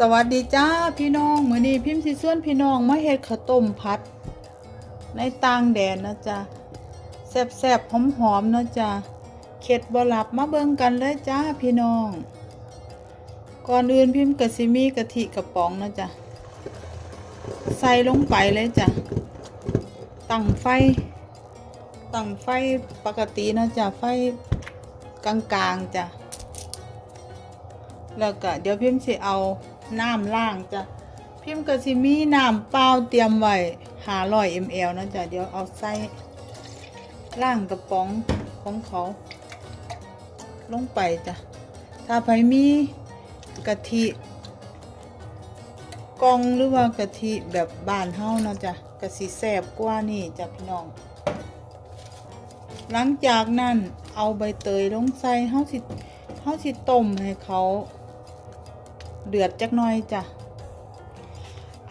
สวัสดีจ้าพี่น้องมื้อนี้พิมพ์สิส่วนพี่น้องมาเฮ็ดข้าวต้มผัด ในต่างแดนนะจ๊ะแซ่บๆหอมๆนะจ๊ะเข็ดบ่หลับมาเบิ่งกันเลยจ้าพี่น้อง ก่อนอื่นพิมพ์ก็สิมีกะทิกระป๋องนะจ๊ะใส่ลงไปเลยจ้ะตั้งไฟตั้งไฟปกตินะจ๊ะไฟกลางๆจ้ะแล้วก็เดี๋ยวพิมพ์สิเอา น้ำล่างจ้ะพิมพ์ก็สิมีน้ำเปล่าเตรียมไว้หาร้อยมลนะจ๊ะเดี๋ยวเอาใส่ล่างกระป๋องของเขา ลงไปจ้ะถ้าใครมีกะทิกองหรือว่ากะทิแบบบานเฮานะจ๊ะกะสิแซบกว่านี่จ้ะพี่น้อง หลังจากนั้นเอาใบเตยลงใส่เฮาสิเฮาสิต้มให้เขา เดือดจักหน่อยจ้ะ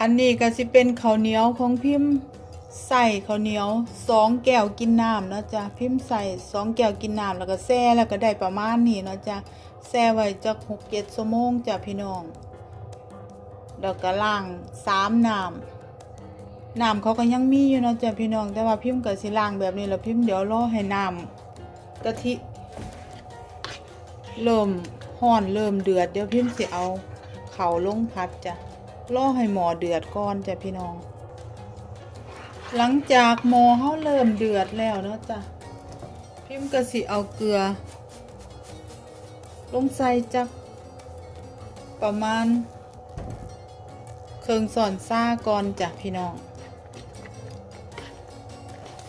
อันนี้ก็สิเป็นข้าวเหนียวของพิมพ์ใส่ข้าวเหนียวสองแก้วกินน้ำเนาะจ้ะพิมพ์ใส่สองแก้วกินน้ำแล้วก็แช่แล้วก็ได้ประมาณนี้เนาะจ้ะแช่ไว้จักหกเจ็ดชั่วโมงจ้ะพี่น้อง แล้วก็ล้างสามน้ำน้ำเขาก็ยังมีอยู่เนาะจ้ะพี่น้องแต่ว่าพิมพ์ก็สิล้างแบบนี้แล้วพิมพ์เดี๋ยวรอให้น้ำกะทิเริ่มห้อนเริ่มเดือดเดี๋ยวพิมพ์สิเอา เข่าลงพัดจ้ะรอให้หมอเดือดก่อนจ้ะพี่น้อง หลังจากหมอเขาเริ่มเดือดแล้วเนาะจ้ะพิมพ์ก็สิเอาเกลือ ลงใส่จักประมาณเครื่องสอนซ่าก่อนจ้ะพี่น้อง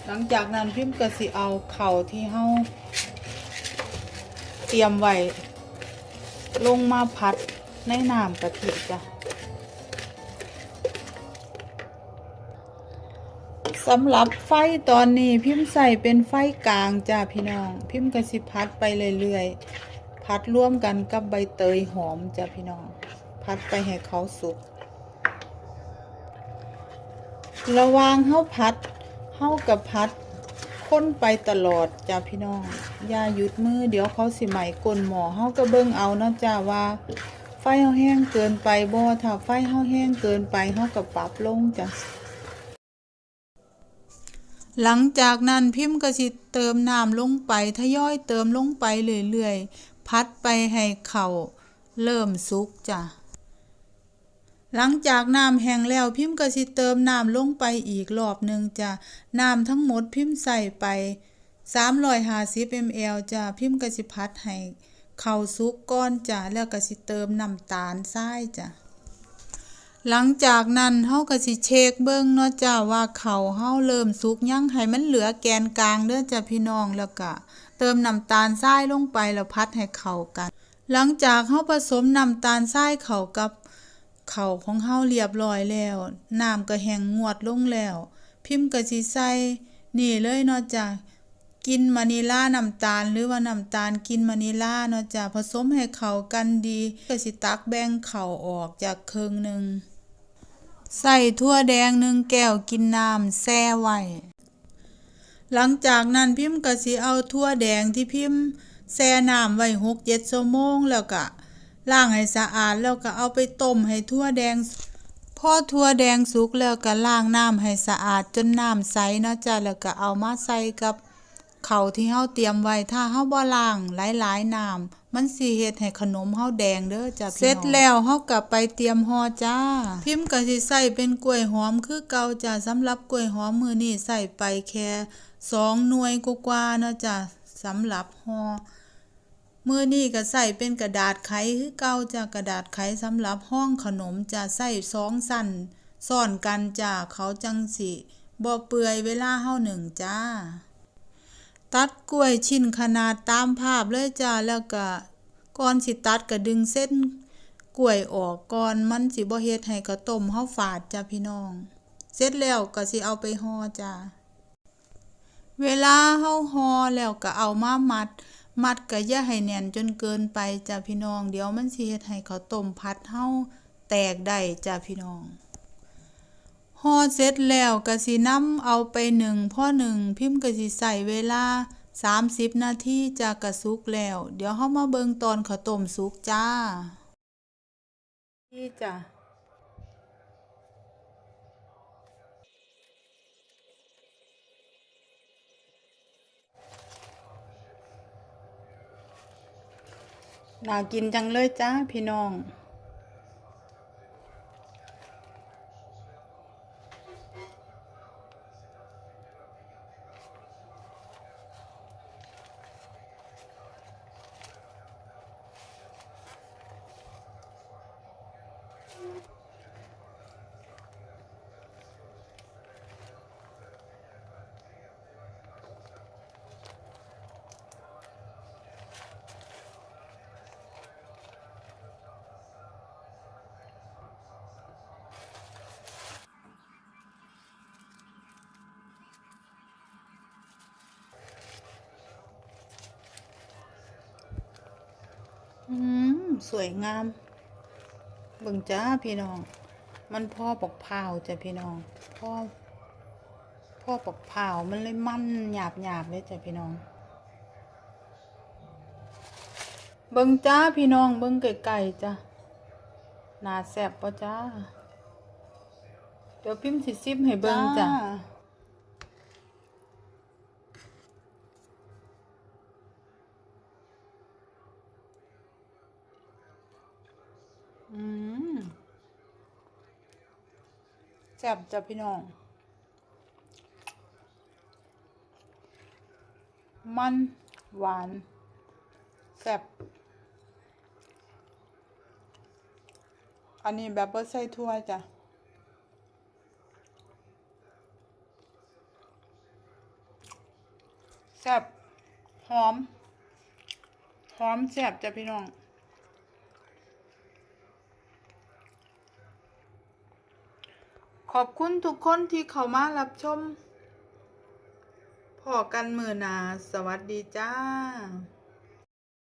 หลังจากนั้นพิมพ์ก็สิเอาเข่าที่เฮาเตรียมไว้ลงมาพัด ในน้ำกะทิจ้ะสำหรับไฟตอนนี้พิมพ์ใส่เป็นไฟกลางจ้ะพี่น้อง พิมพ์กระสิพัดไปเรื่อยๆพัดร่วมกันกับใบเตยหอมจ้ะพี่น้อง พัดไปให้เขาสุก ระวางเฮาพัดเฮากับพัดค้นไปตลอดจ้าพี่น้องอย่าหยุดมือเดี๋ยวเขาสิใหม่กลนหมอเฮาก็เบิ่งเอาเนาะจ้าว่า ไฟเฮาแห้งเกินไปบ่ถ้าไฟเฮาแห้งเกินไปเฮาก็ปรับลงจ้ะหลังจากนั้นพิมพ์ก็สิเติมน้ำลงไปทยอยเติมลงไปเรื่อยๆพัดไปให้เข่าเริ่มสุกจ้ะหลังจากน้ำแห้งแล้วพิมพ์ก็สิเติมน้ำลงไปอีกรอบหนึ่งจ้ะน้ำทั้งหมดพิมพ์ใส่ไป350 ml จ้ะพิมพ์ก็สิพัดให้ เข้าสุกก้อนจ้ะแล้วก็สิเติมน้ำตาลทรายจ้ะหลังจากนั้นเฮาก็สิเช็คเบิ่งเนาะจ้ะว่าเขาวเฮาเริ่มสุกยังให้มันเหลือแกนกลางเด้อจ้ะพี่น้องแล้วก็เติมน้ำตาลทรายลงไปแล้วพัดให้เข้ากัน หลังจากเฮาผสมน้ำตาลทรายเข้ากับเขาวของเฮาเรียบร้อยแล้วน้ำก็แห้งงวดลงแล้ว พิมพ์ก็สิใส่นี่เลยเนาะจ้ะ กินมะนิล่าน้ำตาล หรือว่าน้ำตาลกินมะนิล่าเนาะจ้ะผสมให้เข้ากันดีก็สิตักแบ่งเข้าออกจากเครึ่งหนึ่งใส่ทั่วแดงหนึ่งแก้วกินน้ำแช่ไว้หลังจากนั้นพิมพ์ก็สิเอาทั่วแดงที่พิมพ์แช่น้ำไว้หกเจ็ดชั่วโมงแล้วก็ล้างให้สะอาดแล้วก็เอาไปต้มให้ทั่วแดงพอทั่วแดงสุกแล้วก็ล้างน้ำให้สะอาดจนน้ำใสเนาะจ้ะแล้วก็เอามาใส่กับ เขาวที่เฮาเตรียมไว้ถ้าเฮาบ่ล้างหลายๆน้ำมันสิเฮ็ดให้ขนมเฮาแดงเด้อจ้ะพี่น้องเสร็จแล้วเฮาก็ไปเตรียมห่อจ้า พิมพ์ก็สิใส่เป็นกล้วยหอมคือเก่าจ้ะสำหรับกล้วยหอมมื้อนี้ใส่ไปแค่สองหน่วยกว่าๆเนาะจ้ะสำหรับห่อมือนี่ก็ใส่เป็นกระดาษไขคือเก่าจ้ะกระดาษไขสำหรับห้องขนมจะใส่สองสั้นซ่อนกันจ้ะเขาจังสิบ่เปื่อยเวลาเฮาหนึ่งจ้า ตัดกล้วยชิ้นขนาดตามภาพเลยจ้าแล้วก็ก่อนสิตัดก็ดึงเส้นกล้วยออกก่อนมันสิบ่เฮ็ดให้ข้าวต้มเฮาฝาดจ้ะพี่น้อง เสร็จแล้วก็สิเอาไปห่อจ้าเวลาเฮาห่อแล้วก็เอามามัด มัดก็อย่าให้แน่นจนเกินไปจ้ะพี่น้อง เดี๋ยวมันสิเฮ็ดให้ข้าวต้มผัดเฮาแตกได้จ้ะพี่น้อง ห่อเสร็จแล้วก็สินำเอาไปหนึ่งพ่อหนึ่งพิมพ์ก็สิใส่เวลา 30 นาทีจะกระสุกแล้ว เดี๋ยวเฮามาเบิ่งตอนข้าวต้มสุกจ้านี่จ้ะน่ากินจังเลยจ้าพี่น้อง อืม สวยงามเบิ่งจ้าพี่น้อง มันพ่อปอกพร้าจ้ะพี่น้องพ่อพ่อปอกพร้ามันเลยมั่นหยาบหยาบเลยจ้ะพี่น้อง เบิ่งจ้าพี่น้องเบิ่งไก่ๆจ้ะน่าแซ่บปะจ้า เดี๋ยวพิมพ์สิซิมให้เบิ่งจ้ะ อืมแซ่บจ้ะพี่น้อง มัน หวานแซ่บอันนี้แบบบ่ใส่ถั่วจ้ะแซ่บหอม หอมแซ่บจ้ะพี่น้อง ขอบคุณทุกคนที่เข้ามารับชมพอกันมือนา สวัสดีจ้า